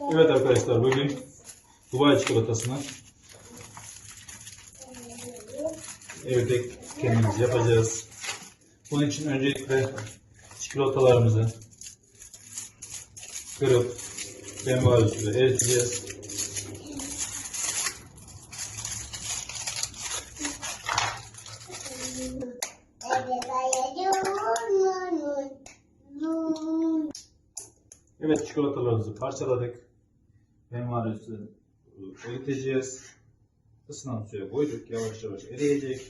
Evet arkadaşlar bugün Dubai çikolatasını evde kendimiz yapacağız. Bunun için öncelikle çikolatalarımızı kırıp benmari suyla eriteceğiz. Evet çikolatalarımızı parçaladık. Benmari suyla eriteceğiz. Isınan suya koyduk. Yavaş yavaş eriyecek.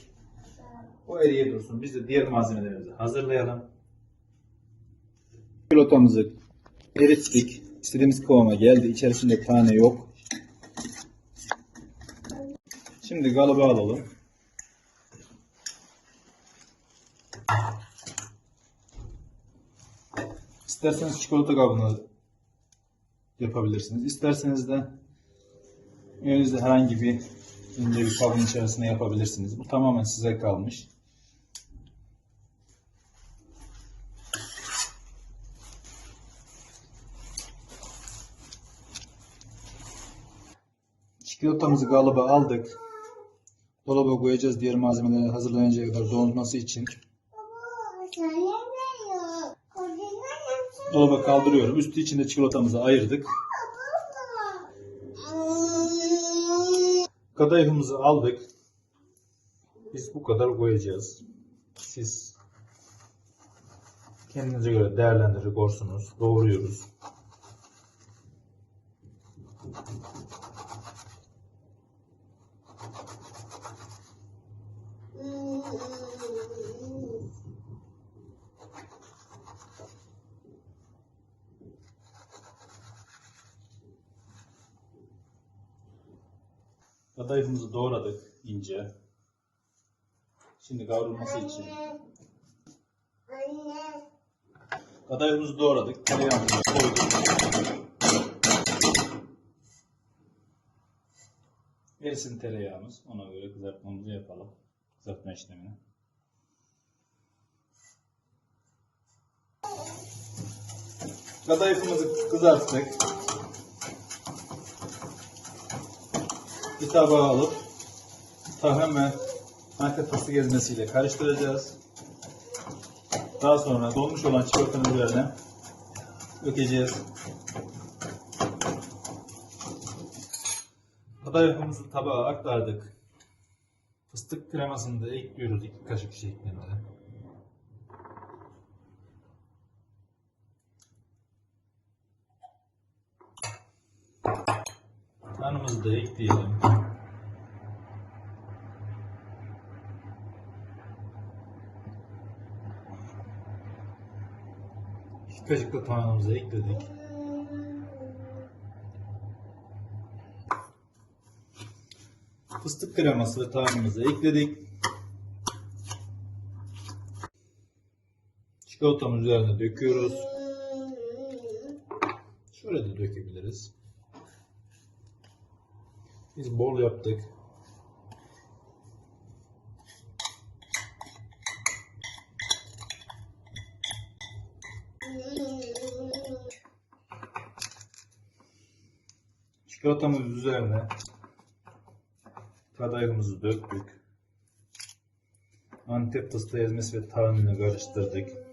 O eriye dursun. Biz de diğer malzemelerimizi hazırlayalım. Çikolatamızı erittik. İstediğimiz kıvama geldi. İçerisinde tane yok. Şimdi kalıba alalım. İsterseniz çikolata kabını yapabilirsiniz. İsterseniz de elinizde herhangi bir ince bir kabın içerisine yapabilirsiniz. Bu tamamen size kalmış. Çikolatamızı kalıba aldık. Dolaba koyacağız diğer malzemeleri hazırlanıncaya kadar donması için. Dolaba kaldırıyorum. Üstü içinde çikolatamızı ayırdık. Kadayıfımızı aldık. Biz bu kadar koyacağız. Siz kendinize göre değerlendirir korsunuz. Doğruyoruz. Kadayıfımızı doğradık ince. Şimdi kavrulması için. Kadayıfımızı doğradık. Tereyağımızı koyduk. Erisin tereyağımız. Ona göre kızartmamızı yapalım. Kızartma işlemini. Kadayıfımızı kızarttık. Bir tabağa alıp tahin ve market fıstık ezmesiyle karıştıracağız. Daha sonra donmuş olan çikolatanın üzerine dökeceğiz. Kadayıfımızı tabağa aktardık. Fıstık kremasını da ekliyoruz iki kaşık şeklinde. Tanımızı da ekleyelim. İki kaşık da tanımızı ekledik. Fıstık kreması ve tanımızı ekledik. Çikolatamın üzerine döküyoruz. Şöyle de dökebiliriz. Biz bol yaptık. Çikolatamızın üzerine kadayıfımızı döktük. Antep fıstığı ezmesi ve tahinini karıştırdık.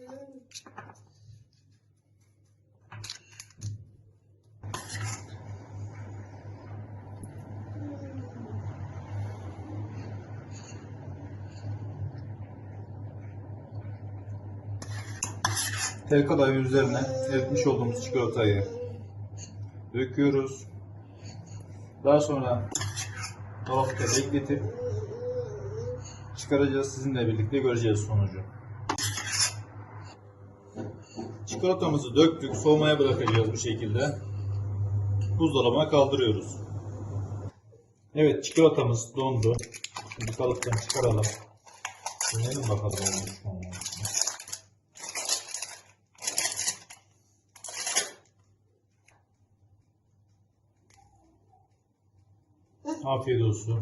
Tel kadayıfın üzerine eritmiş olduğumuz çikolatayı döküyoruz. Daha sonra dolapta bekletip çıkaracağız. Sizinle birlikte göreceğiz sonucu. Çikolatamızı döktük. Soğumaya bırakacağız bu şekilde. Buzdolabına kaldırıyoruz. Evet çikolatamız dondu. Şimdi kalıptan çıkaralım. Deneyelim bakalım olmuş mu Afiyet olsun.